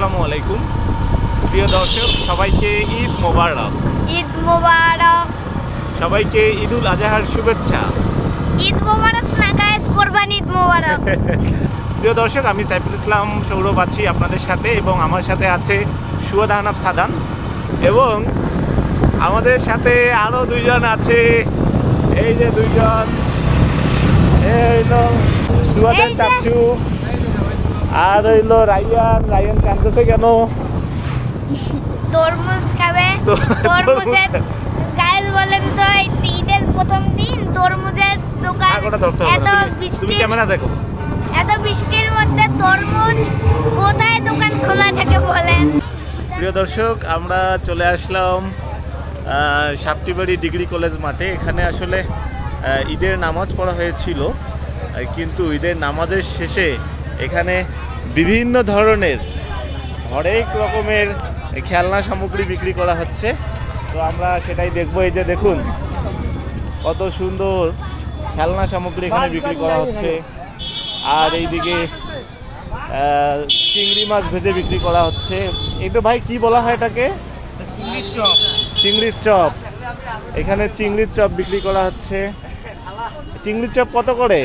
আসসালামু আলাইকুম। প্রিয় দর্শক সবাইকে ঈদ মোবারক। ঈদ মোবারক। সবাইকে ঈদুল আজহার শুভেচ্ছা। ঈদ মোবারক না গাইস কোরবানি ঈদ মোবারক। প্রিয় দর্শক আমি সাইফুল ইসলাম সৌরভ আছি আপনাদের সাথে এবং আমার সাথে আছে সুয়াদ আহনাব সাদান এবং আমাদের সাথে আরও দুইজন আছে। এই যে দুইজন। এই হলো সুয়াদের চাচু। আর হইল রাইয়ান রাইয়ান কাঁদতেছে কেন? তরমুজ খাবে। তরমুজের তরমুজ। বলেন তো ঈদের প্রথম দিন তরমুজের দোকান এত বৃষ্টি ক্যামেরা দেখো। এত বৃষ্টির মধ্যে তরমুজ কোথায় দোকান খোলা থাকে বলেন? প্রিয় দর্শক আমরা চলে আসলাম সাপটিবাড়ি ডিগ্রি কলেজ মাঠে। এখানে আসলে ঈদের নামাজ পড়া হয়েছিল। কিন্তু ঈদের নামাজের শেষে এখানে বিভিন্ন ধরনের হরেক রকমের খেলনা সামগ্রী বিক্রি করা হচ্ছে। তো আমরা সেটাই দেখব। এই যে দেখুন কত সুন্দর খেলনা সামগ্রী এখানে বিক্রি করা হচ্ছে। আর এইদিকে চিংড়ি মাছ ভেজে বিক্রি করা হচ্ছে। এটা ভাই কি বলা হয় এটাকে? চিংড়ির চপ। চিংড়ির চপ। এখানে চিংড়ির চপ বিক্রি করা হচ্ছে। চিংড়ির চপ কত করে?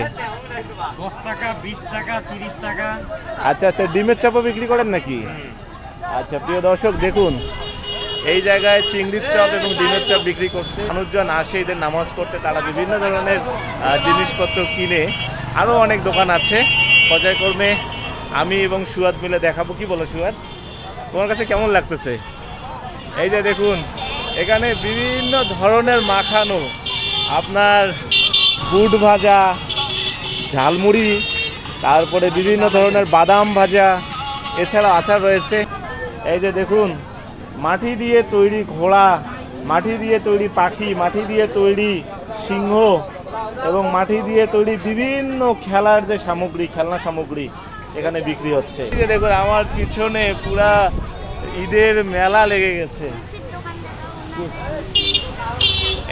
দশ টাকা, বিশ টাকা, তিরিশ টাকা। আচ্ছা আচ্ছা ডিমের চপও বিক্রি করেন নাকি? আচ্ছা প্রিয় দর্শক, দেখুন। এই জায়গায় চিংড়ির চপ এবং ডিমের চপ বিক্রি করছে। মানুষজন আসে, এদের নামাজ পড়তে। তারা বিভিন্ন ধরনের জিনিসপত্র কিনে। আরও অনেক দোকান আছে। পর্যায়ক্রমে আমি এবং সুয়াদ মিলে দেখাবো। কি বলো সুয়াদ? তোমার কাছে কেমন লাগতেছে? এই যে দেখুন, এখানে বিভিন্ন ধরনের মাখানো। আপনার বুট ভাজা ঝালমুড়ি, তারপরে বিভিন্ন ধরনের বাদাম ভাজা, এছাড়া আচার রয়েছে। এই যে দেখুন, মাটি দিয়ে তৈরি ঘোড়া, মাটি দিয়ে তৈরি পাখি, মাটি দিয়ে তৈরি সিংহ, এবং মাটি দিয়ে তৈরি বিভিন্ন খেলার যে সামগ্রী, খেলনা সামগ্রী এখানে বিক্রি হচ্ছে। দেখুন, আমার পিছনে পুরা ঈদের মেলা লেগে গেছে।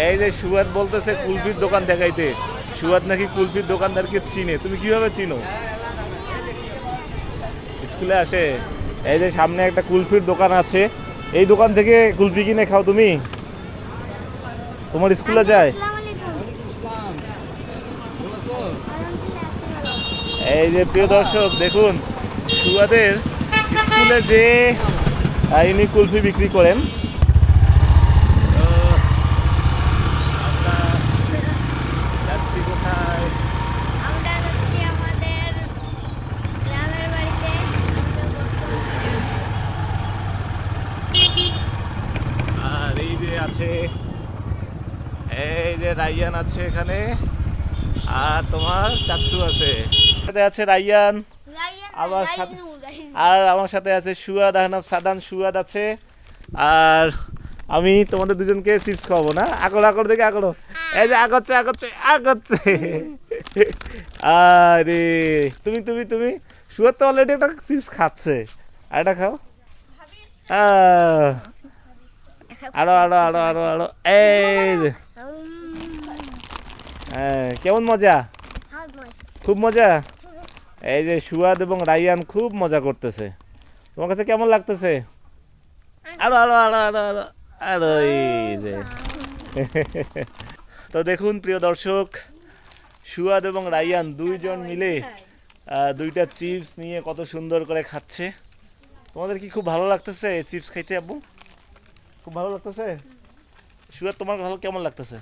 এই যে সুয়াদ বলতেছে কুলফির দোকান দেখাইতে। সুয়াদ নাকি কুলফির দোকানদারকে চিনে? তুমি কীভাবে চিনো? স্কুলে আসে। এই যে সামনে একটা কুলফির দোকান আছে। এই দোকান থেকে কুলফি কিনে খাও তুমি। তোমার স্কুলে যায়। এই যে প্রিয় দর্শক দেখুন সুয়াদের স্কুলে যে ইনি কুলফি বিক্রি করেন তো আমরা যাচ্ছি কোথায় আমরা যাচ্ছি আমাদের গ্রামের বাড়িতে আর এই যে আছে। এই যে রাইয়ান আছে এখানে। আর তোমার চাচ্চু আছে। সাথে আছে রাইয়ান। আবার সাথে- আর আমার সাথে আছে সুয়াদ আহনাব সাদান সুয়াদ আছে। আর আমি তোমাদের দুজনকে চিপস খাওয়াবো না? আকড় আকড় দেখে আকড়ো এই যে আগচ্ছে আগচ্ছে আগচ্ছে আরে তুমি তুমি তুমি। সুয়াদ তো অলরেডি একটা চিপস খাচ্ছে। আর এটা খাও। আহ। আরও আরও আরও আরও আরও। এই যে। হ্যাঁ, কেমন মজা? খুব মজা? এই যে সুয়াদ এবং রাইয়ান খুব মজা করতেছে। তোমার কাছে কেমন লাগতেছে? আরও আরও আরও আরও আরও আরও এই যে। তো দেখুন প্রিয় দর্শক সুয়াদ এবং রাইয়ান দুইজন মিলে দুইটা চিপস নিয়ে কত সুন্দর করে খাচ্ছে। তোমাদের কি খুব ভালো লাগতেছে চিপস খাইতে আব্বু? খুব ভালো লাগতেছে? সুরাত তোমার ভালো কেমন লাগতেছে?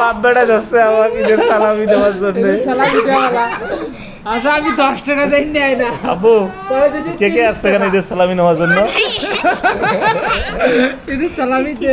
বাপ সালামি আমি দশ টাকা কে কে আসছে নেওয়ার জন্য? সালামিতে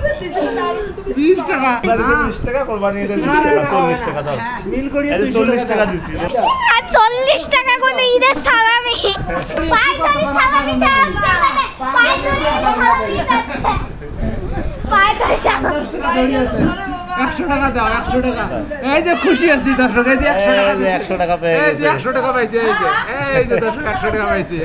একশো টাকা এই যে খুশি আছি দর্শক একশো টাকা একশো একশো টাকা পাইছি এই যে দর্শক একশো টাকা পাইছি।